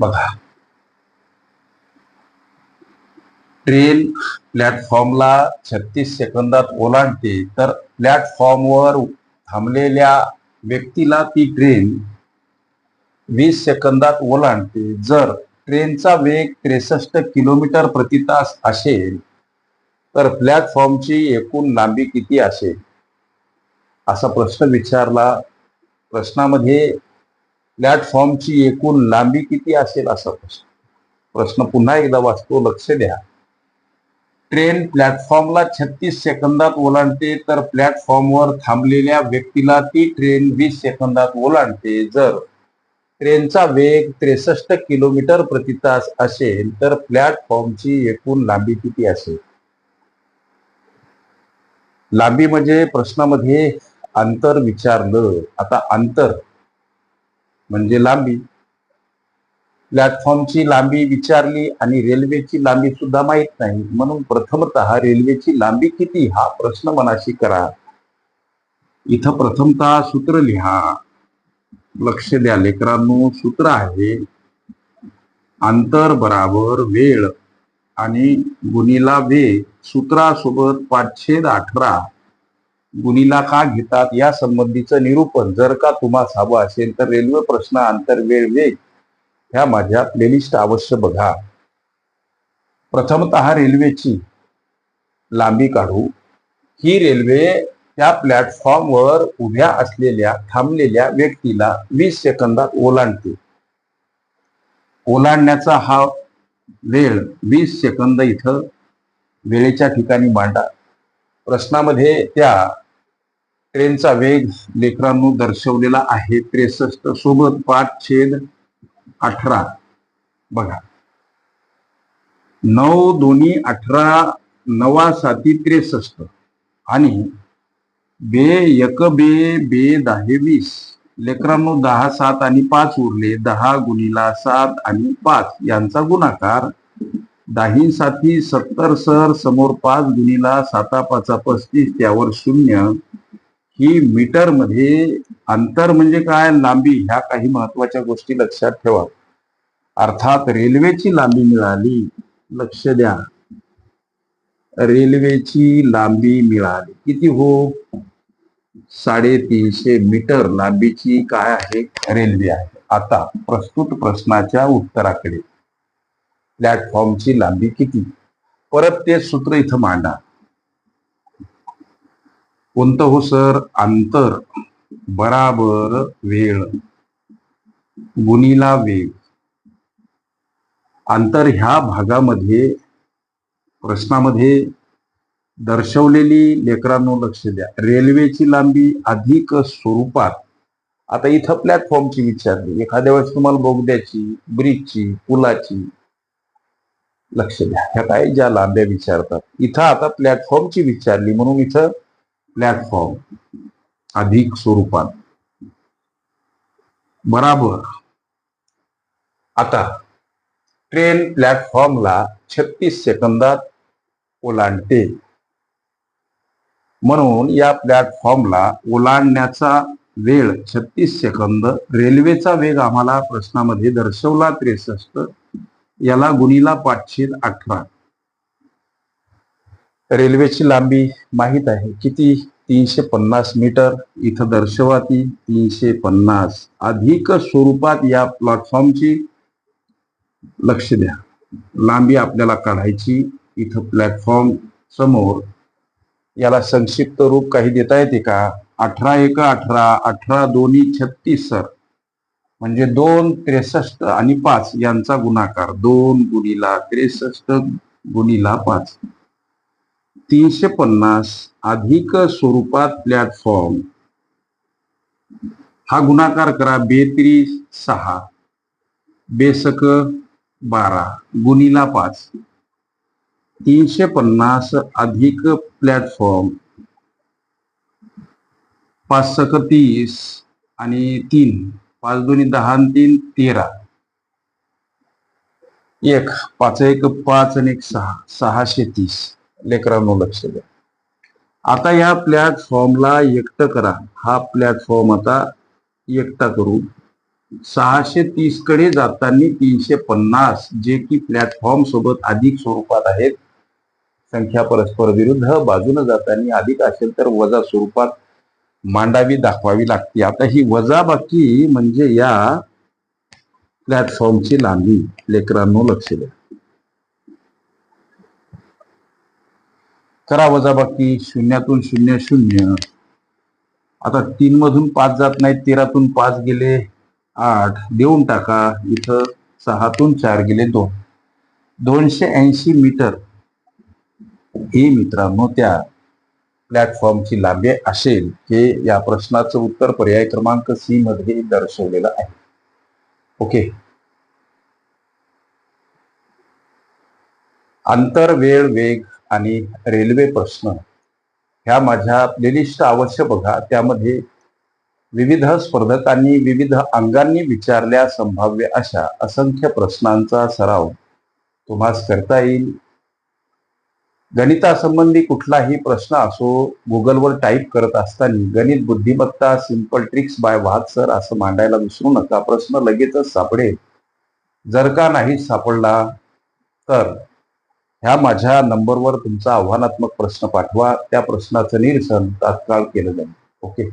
बघा. ट्रेन प्लॅटफॉर्मला छत्तीस सेकंदात ओलांडते तर प्लॅटफॉर्मवर थांबलेल्या व्यक्तीला ती ट्रेन वीस सेकंदात ओलांडते. जर ट्रेनचा वेग त्रेसष्ट किलोमीटर प्रति तास असेल तर प्लॅटफॉर्मची एकूण लांबी किती असेल? असा प्रश्न विचारला. प्रश्नामध्ये प्लॅटफॉर्मची एकूण लांबी किती असेल असा प्रश्न. प्रश्न पुन्हा एकदा वाचतो लक्ष द्या. ट्रेन प्लॅटफॉर्मला छत्तीस सेकंदात ओलांडते तर प्लॅटफॉर्मवर थांबलेल्या व्यक्तीला ती ट्रेन वीस सेकंदात ओलांडते. जर ट्रेनचा वेग त्रेसष्ट किलोमीटर प्रति तास असेल तर प्लॅटफॉर्मची एकूण लांबी किती असेल? लांबी म्हणजे प्रश्नामध्ये अंतर विचारलं. आता अंतर म्हणजे लांबी. प्लॅटफॉर्मची लांबी विचारली आणि रेल्वेची लांबी सुद्धा माहीत नाही. म्हणून प्रथमतः रेल्वेची लांबी किती? हा प्रश्न मनाशी करा. इथं प्रथमतः सूत्र लिहा. लक्ष द्या लेकरांनो सूत्र आहे. अंतर बराबर वेळ आणि गुणीला वे सूत्रासोबत पाचशे अठरा. गुणीला का घेतात? या संबंधीचं निरूपण जर का तुम्हाला हवं असेल तर रेल्वे प्रश्न अंतर वेळ वेग ह्या माझ्या प्लेलिस्ट अवश्य बघा. प्रथमतः रेल्वेची लांबी काढू. ही रेल्वे त्या प्लॅटफॉर्मवर उभ्या असलेल्या थांबलेल्या व्यक्तीला वीस सेकंदात ओलांडते. ओलांडण्याचा हा वेळ वीस सेकंद इथं वेळेच्या ठिकाणी मांडा. प्रश्नामध्ये त्या ट्रेनचा वेग लेकरांनो दर्शवलेला आहे. त्रेसष्ट सोबत पाच छेद अठरा. बघा. नऊ दोन्ही अठरा नवा साती त्रेसष्ट. आणि बे एक बे बे दहा वीस. लेकरांनो दहा सात आणि पाच उरले. दहा गुणीला सात आणि पाच. यांचा गुणाकार दाही साथी सत्तर सर समोर पाच गुणीला साता पाचा पस्तीस त्यावर शून्य. ही मीटरमध्ये अंतर म्हणजे काय? लांबी. ह्या काही महत्त्वाच्या गोष्टी लक्षात ठेवा. अर्थात रेल्वेची लांबी मिळाली. लक्ष द्या. रेल्वेची लांबी मिळाली. किती हो? साडेतीनशे मीटर लांबीची काय आहे? रेल्वे आहे. आता प्रस्तुत प्रश्नाच्या उत्तराकडे. प्लॅटफॉर्मची लांबी किती? परत ते सूत्र इथं मांडा. कोणतं हो सर? अंतर. बराबर वेळ. गुणीला वेग. अंतर ह्या भागामध्ये प्रश्नामध्ये दर्शवलेली लेकरांनो लक्ष द्या. रेल्वेची लांबी अधिक स्वरूपात. आता इथं प्लॅटफॉर्मची विचारली. एखाद्या वेळेस तुम्हाला बोगद्याची ब्रिजची पुलाची लक्ष द्या. ह्या आहे ज्या लांब्या विचारतात. इथं आता प्लॅटफॉर्मची विचारली म्हणून इथं प्लॅटफॉर्म अधिक स्वरूपात. बराबर. आता ट्रेन प्लॅटफॉर्मला छत्तीस सेकंदात ओलांडते. म्हणून या प्लॅटफॉर्मला ओलांडण्याचा वेळ छत्तीस सेकंद रेल्वेचा वेग आम्हाला प्रश्नामध्ये दर्शवला त्रेसष्ट याला गुणीला पाचशे अठरा. रेल्वेची लांबी माहीत आहे. किती? तीनशे पन्नास मीटर. इथं दर्शवा ती तीनशे पन्नास. अधिक स्वरूपात या प्लॅटफॉर्मची लक्ष द्या. लांबी आपल्याला काढायची. इथं प्लॅटफॉर्म समोर याला संक्षिप्त रूप काही देता येते का? अठरा एक अठरा अठरा दोन्ही छत्तीस सर. म्हणजे दोन त्रेसष्ट आणि पाच यांचा गुणाकार. दोन गुणीला त्रेसष्ट गुणीला पाच. तीनशे पन्नास अधिक स्वरूपात प्लॅटफॉर्म हा गुणाकार करा बेत्री सहा. बेसक बारा गुणीला पाच. तीनशे पन्नास अधिक प्लॅटफॉर्म पाच सक तीस आणि तीन. पाच दोन्ही दहा तीन तेरा. एक पाच एक पाच आणि एक सहा. सहाशे तीस. लेकरांनो लक्ष द्या. आता या प्लॅटफॉर्मला एकटं करा. हा प्लॅटफॉर्म आता एकटा करू. सहाशे तीसकडे जाताना तीनशे पन्नास जे की प्लॅटफॉर्म सोबत अधिक स्वरूपात आहेत. संख्या परस्पर विरुद्ध बाजूने जाताना अधिक असेल तर वजा स्वरूपात मांडावी दाखवावी लागते. आता ही वजाबाकी म्हणजे या प्लॅटफॉर्मची लांबी लेकरांनो लक्ष द्या. करा वजाबाकी शून्यातून शून्य शून्य. आता तीन मधून पाच जात नाही तेरातून पाच गेले आठ. देऊन टाका इथं सहातून चार गेले दोन. दोनशे ऐंशी मीटर. ही मित्रांनो त्या प्लॅटफॉर्मची लांबी असेल हे या प्रश्नाचं उत्तर पर्याय क्रमांक सी मध्ये दर्शवलेलं आहे. ओके. अंतर वेळ वेग आणि रेल्वे प्रश्न. ह्या माझ्या प्लेलिस्ट अवश्य बघा. त्यामध्ये विविध स्पर्धकांनी विविध अंगांनी विचारल्या संभाव्य अशा असंख्य प्रश्नांचा सराव तुम्हाला करता येईल. गणितासंबंधी कुठलाही प्रश्न असो गुगलवर टाईप करत असताना गणित बुद्धिमत्ता सिंपल ट्रिक्स बाय वाद सर असं मांडायला विसरू नका. प्रश्न लगेचच सापडेल. जर का नाही सापडला तर ह्या माझ्या नंबरवर तुमचा आव्हानात्मक प्रश्न पाठवा. त्या प्रश्नाचं निरसन तात्काळ केलं जाईल. ओके